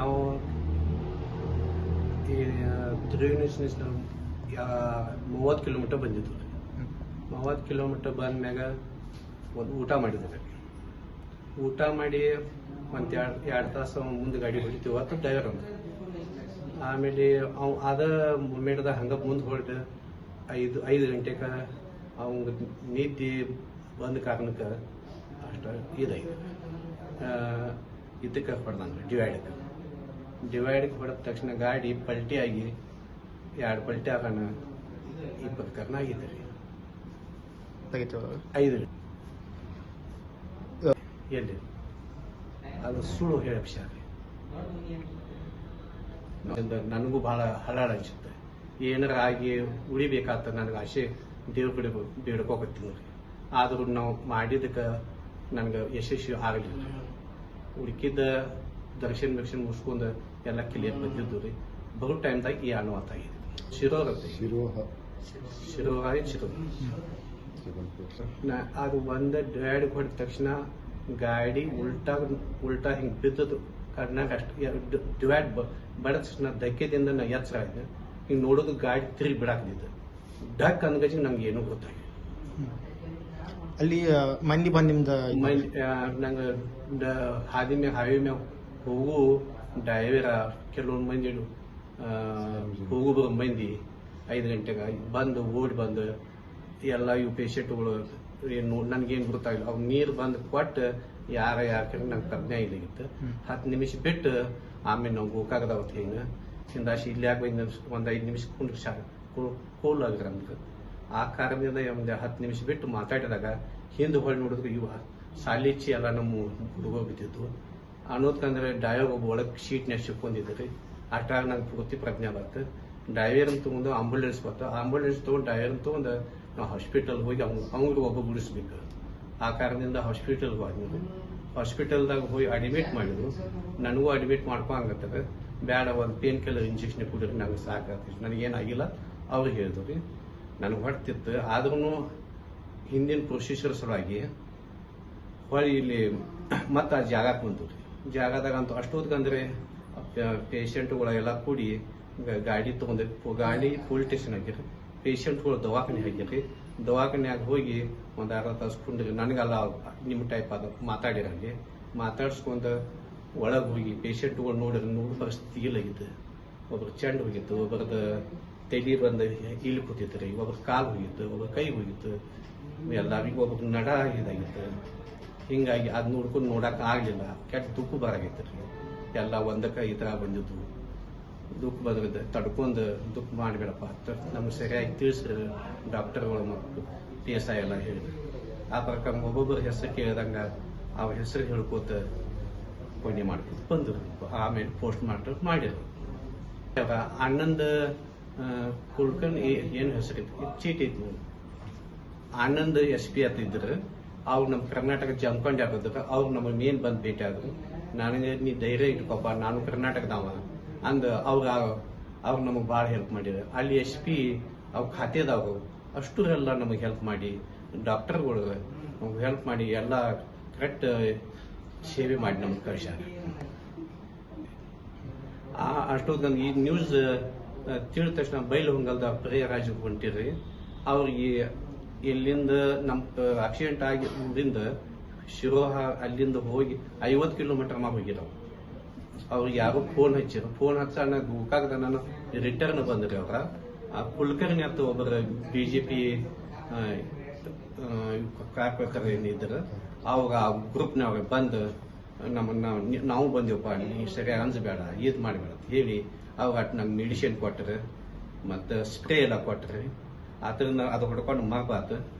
ನಾವು ಈ ಧ್ರುವನಿಂದ ಮೂವತ್ತು ಕಿಲೋಮೀಟರ್ ಬಂದಿದ್ದು ಮೂವತ್ತು ಕಿಲೋಮೀಟರ್ ಬಂದ್ಮ್ಯಾಗ ಒಂದು ಊಟ ಮಾಡಿದ್ವಿ ಊಟ ಮಾಡಿ ಒಂದು ಎರಡು ಎರಡು ತಾಸು ಮುಂದೆ ಗಾಡಿ ಹೊಡಿತೀವಿ ಅಂತ ಡ್ರೈವರ್ ಅಂದ ಆಮೇಲೆ ಅವ್ ಅದ ಮೂಮೆಂಟ್ದಾಗ ಹಂಗೆ ಮುಂದೆ ಹೊರಟು ಐದು ಐದು ಗಂಟೆಗೆ ಅವಂಗ ನಿದ್ದೆ ಬಂದ ಕಾರಣಕ್ಕೆ ಅಷ್ಟು ಇದಾಯ್ತು. ಇದಕ್ಕೆ ಹೊಡೆದಂಗೆ ಡಿವೈಡಕ್ಕೆ ಡಿವೈಡಕ್ಕೆ ಹೊಡೆದ ತಕ್ಷಣ ಗಾಡಿ ಪಲ್ಟಿ ಆಗಿ ಎರಡು ಪಲ್ಟಿ ಆಗೋಣ ಇಪ್ಪತ್ತು ಕರ್ನ ಆಗಿದೆ ರೀ ಐದು. ಎಲ್ಲಿ? ಅದು ಸುಳ್ಳು ಹೇಳಿ ರೀ. ನನಗೂ ಬಹಳ ಹಳಾಡ ಅನ್ಸುತ್ತೆ. ಏನಾರ ಆಗಿ ಉಳಿಬೇಕಾತ ನನಗೆ ಆಸೆ ದೇವ್ರ ಕಡೆ ಬೇಡ್ಕೋಕತ್ತೀನಿ ರೀ ಆದ್ರೂ ನಾವು ಮಾಡಿದಕ್ಕೆ ನನಗೆ ಯಶಸ್ವಿ ಆಗಲಿಲ್ಲ. ಉಳ್ಕಿದ್ದ ದರ್ಶನ ಮಿಕ್ಷನ್ ಮುಗಿಸ್ಕೊಂಡು ಎಲ್ಲ ಕ್ಲಿಯರ್ ಬಂದಿದ್ದು ರೀ. ಬಹು ಟೈಮ್ದಾಗ ಈ ಅನುವಾತ ಆಗಿದೆ. ಶಿರೋರ್ ಅಂತ ಶಿರೋಹ. ನಾ- ಅದು ಒಂದ ಡ್ಯಾಡ್ ಹೊಡೆದ ತಕ್ಷಣ ಗಾಡಿ ಉಲ್ಟಾ ಉಲ್ಟಾ ಹಿಂಗ್ ಬಿದ್ದದು ಕಣ್ಣಾಗ ಅಷ್ಟು ಡಿವೈಡ್ ಬಡ ತಕ್ಷಣ ಧಕ್ಕೆದಿಂದ ನಾ ಎಚ್ಚರ ಆಯ್ತು. ಹಿಂಗ್ ನೋಡೋದು ಗಾಡಿ ತಿರುಗಿ ಬಿಡಾಕ್ತಿದ್ದ ಡಕ್ ಅಂದ್ಗಜಿ ನಂಗೆ ಏನೂ ಗೊತ್ತಾಗಿಲ್ಲ ಅಲ್ಲಿ ಮಂದಿ ಬಂದ ನಿಮ್ದು ನಂಗೆ ಹಾದಿ ಮ್ಯಾಗ ಹಾವಿ ಮ್ಯಾಗ ಹೋಗು ಡ್ರೈವರ ಕೆಲವೊಂದು ಮಂದಿ ಹೂವು ಮಂದಿ ಐದು ಗಂಟೆಗೆ ಬಂದು ಓಡಿ ಬಂದು ಎಲ್ಲ ಇವು ಪೇಷಂಟ್ಗಳು ಏನು ನನ್ಗೇನು ಗೊತ್ತಾಗಿಲ್ಲ ಅವ್ರು ನೀರು ಬಂದು ಕೊಟ್ಟು ಯಾರ ಯಾಕೆ ನಂಗೆ ತಜ್ಞ ಇಲ್ಲ ಇತ್ತು ಹತ್ತು ನಿಮಿಷ ಬಿಟ್ಟು ಆಮೇಲೆ ನಾವು ಗೋಕಾಗದವತ್ತು ಹಿಂಗೆ ಹಿಂದಾಶಿ ಇಲ್ಲಿ ಯಾಕೆ ಒಂದು ನಿಮಿಷ ಒಂದು ಐದು ನಿಮಿಷ ಕುಂಡ್ ಶಾ ಕೂಲ್ ಆಗಿರ ನಮ್ಗೆ ಆ ಕಾರಣದಿಂದ ಒಂದು ಹತ್ತು ನಿಮಿಷ ಬಿಟ್ಟು ಮಾತಾಡಿದಾಗ ಹಿಂದೆ ಹೊಳ್ಳಿ ನೋಡಿದ್ರೆ ಇವ ಸಾಲಿಚ್ಚಿ ಎಲ್ಲ ನಮ್ಮ ಹುಡುಗ ಬಿದ್ದಿದ್ದು ಅನ್ನೋದ್ಕಂದ್ರೆ ಡೈವರ್ ಒಬ್ಬ ಒಳಗೆ ಶೀಟ್ನ್ಯಾಗ ಸಿಕ್ಕೊಂಡಿದ್ರಿ ಅಷ್ಟಾಗ ನಂಗೆ ಪೂರ್ತಿ ಪ್ರಜ್ಞೆ ಬರ್ತು. ಡ್ರೈವರ್ ತಗೊಂಡು ಆಂಬುಲೆನ್ಸ್ ಬರ್ತ. ಆಂಬುಲೆನ್ಸ್ ತಗೊಂಡು ಡ್ರೈವರ್ ತಗೊಂಡು ನಾವು ಹಾಸ್ಪಿಟಲ್ ಹೋಗಿ ಅವ್ರ ಒಬ್ಬ ಗುಡಿಸ್ಬೇಕು. ಆ ಕಾರಣದಿಂದ ಹಾಸ್ಪಿಟಲ್ಗೆ ಹೋದ್ವಿ. ಹಾಸ್ಪಿಟಲ್ದಾಗ ಹೋಗಿ ಅಡ್ಮಿಟ್ ಮಾಡಿದ್ರು ನನಗೂ ಅಡ್ಮಿಟ್ ಮಾಡ್ಕೊಂಗತ್ತದ ಬೇಡ ಒಂದು ಪೇನ್ ಕಿಲ್ಲರ್ ಇಂಜೆಕ್ಷನ್ ಕುಡಿದ್ರೆ ನಂಗೆ ಸಾಕಾಗ್ತಿತ್ತು. ನನಗೇನಾಗಿಲ್ಲ ಅವ್ರಿಗೆ ಹೇಳಿದ್ರು. ರೀ ನನಗೆ ಹೊಡ್ತಿತ್ತು ಆದ್ರೂ ಹಿಂದಿನ ಪ್ರೊಸೀಜರ್ ಸಲುವಾಗಿ ಹೊಳ್ಳಿ ಇಲ್ಲಿ ಮತ್ತೆ ಆ ಜಾಗಕ್ಕೆ ಬಂತು ರೀ ಜಾಗದಾಗ ಅಂತೂ ಅಷ್ಟೊತ್ಕಂದ್ರೆ ಪೇಷಂಟ್ಗಳೆಲ್ಲ ಕೂಡಿ ಗಾಡಿ ತಗೊಂಡು ಗಾಡಿ ಪೊಲೀಸ್ ಸ್ಟೇಷನ್ ಹಾಕಿರಿ. ಪೇಷಂಟ್ಗಳು ದವಾಖಾನೆ ಹಾಕಿರಿ. ದವಾಖಾನ್ಯಾಗ ಹೋಗಿ ಒಂದು ಅರ್ಧ ತಾಸು ಕುಂಡ್ರಿ. ನನಗೆಲ್ಲ ನಿಮ್ಮ ಟೈಪ್ ಅದ ಮಾತಾಡಿರಂಗೆ ಮಾತಾಡ್ಸ್ಕೊಂಡು ಒಳಗೆ ಹೋಗಿ ಪೇಷಂಟ್ಗಳು ನೋಡಿದ್ರೆ ನೋಡಿ ಪರಿಸ್ಥಿತಿ ಇಲ್ಲಾಗಿತ್ತು ಒಬ್ರು ಚೆಂಡು ಹೋಗಿತ್ತು ಒಬ್ಬರದ ತಲೆ ಬಂದ ಇಲ್ಲಿ ಕೂತಿತ್ತು ರೀ, ಒಬ್ರ ಕಾಲು ಹೋಗಿತ್ತು ಒಬ್ಬರ ಕೈ ಹೋಗಿತ್ತು. ಎಲ್ಲರಿಗೂ ಒಬ್ರು ನಡ ಇದಾಗಿತ್ತು. ಹಿಂಗಾಗಿ ಅದ್ ನೋಡ್ಕೊಂಡು ನೋಡಕ್ ಆಗ್ಲಿಲ್ಲ. ಕೆಟ್ಟ ದುಃಖ ಬರಾಗಿತ್ತು ರೀ ಎಲ್ಲ ಒಂದಕ್ಕೆ ಈ ಥರ ಬಂದಿದ್ದು. ದುಃಖ ಬಂದ್ರೆ ತಡ್ಕೊಂಡು ದುಃಖ ಮಾಡಬೇಡಪ್ಪ ಅಂತ ನಮ್ಗೆ ಸರಿಯಾಗಿ ತಿಳಿಸ್ರಿ ಡಾಕ್ಟರ್ಗಳು ಮತ್ತು ಪಿ ಎಸ್ ಐ ಎಲ್ಲ ಹೇಳಿದ್ರು. ಆ ಪ್ರಕಾರ ಒಬ್ಬೊಬ್ಬರ ಹೆಸರು ಕೇಳಿದಂಗ ಆ ಹೆಸರು ಹೇಳ್ಕೋತ ಪುಣ್ಯ ಮಾಡ್ಕೊತ ಬಂದರು. ಆಮೇಲೆ ಪೋಸ್ಟ್ ಮಾರ್ಟಮ್ ಮಾಡಿದ್ರು. ಅಣ್ಣಂದ ಕುಳ್ಕನ್ ಏನು ಹೆಸರಿತ್ತು? ಚೀಟಿ ಇತ್ತು. ಆನಂದ್ ಎಸ್ ಪಿ ಇದ್ರು ಅವ್ರು ನಮ್ಮ ಕರ್ನಾಟಕ ಜಂಪ್ಕೊಂಡ್ ಆಗೋದಕ್ಕೆ ಅವ್ರು ನಮ್ಮ ಮೇನ್ ಬಂದು ಭೇಟಿ ಆದ್ರು. ನನಗೆ ನೀ ಧೈರ್ಯ ಇಟ್ಕೊಪ್ಪ, ನಾನು ಕರ್ನಾಟಕದವ ಅಂದ ಅವ್ರ ಅವ್ರು ನಮಗೆ ಭಾಳ ಹೆಲ್ಪ್ ಮಾಡಿದ್ರು. ಅಲ್ಲಿ ಎಸ್ ಪಿ, ಅವ್ರ ಖಾತೆದಾಗ ಅಷ್ಟುರೆಲ್ಲ ನಮಗ್ ನಮಗೆ ಹೆಲ್ಪ್ ಮಾಡಿ, ಡಾಕ್ಟರ್ಗಳು ನಮ್ಗೆ ಹೆಲ್ಪ್ ಮಾಡಿ ಎಲ್ಲ ಕರೆಕ್ಟ್ ಸೇವೆ ಮಾಡಿ ನಮ್ಗೆ ಕಳ್ಸ್ಯಾರ. ಆ ಅಷ್ಟೊತ್ತು ನನ್ಗೆ ಈ ನ್ಯೂಸ್ ತಿಳಿದ ತಕ್ಷಣ ಬೈಲು ಹೊಂಗಲ್ದ ಪ್ರಿಯರಾಜ್ ಹೊಂಟಿರಿ ಅವ್ರಿಗೆ ಇಲ್ಲಿಂದ ನಮ್ ಆಕ್ಸಿಡೆಂಟ್ ಆಗಿ ಊರಿಂದ ಶಿರೋಹ ಅಲ್ಲಿಂದ ಹೋಗಿ ಐವತ್ತು ಕಿಲೋಮೀಟರ್ ಮಾ ಹೋಗಿರವು ಅವ್ರಿಗೆ ಯಾರು ಫೋನ್ ಹಚ್ಚಿರು ಫೋನ್ ಹಚ್ಚಣ ಗೋಕಾಕದ ನಾನು ರಿಟರ್ನ್ ಬಂದ್ರಿ ಅವ್ರ. ಆ ಕುಲಕರ್ಣಿ ಅಂತ ಒಬ್ಬರ ಬಿಜೆಪಿ ಕಾರ್ಯಕರ್ತರು ಏನಿದ್ರು, ಅವಾಗ ಆ ಗ್ರೂಪ್ನವ್ರ ಬಂದು, ನಮ್ಮನ್ನ ನಾವು ಬಂದೇವಪ್ಪ ನೀ ಸರಿಯಾಗಿ ಅನ್ಸಬೇಡ, ಇದು ಮಾಡ್ಬೇಡ ಅಂತ ಹೇಳಿ ಅವಾಗ ನಂಗೆ ಮೆಡಿಸಿನ್ ಕೊಟ್ಟರೆ ಮತ್ತು ಸ್ಪ್ರೇ ಎಲ್ಲ ಕೊಟ್ಟರೆ ಅದರಿಂದ ಅದು ಹೊಡ್ಕೊಂಡು ಮಗಬಾರ್ದು.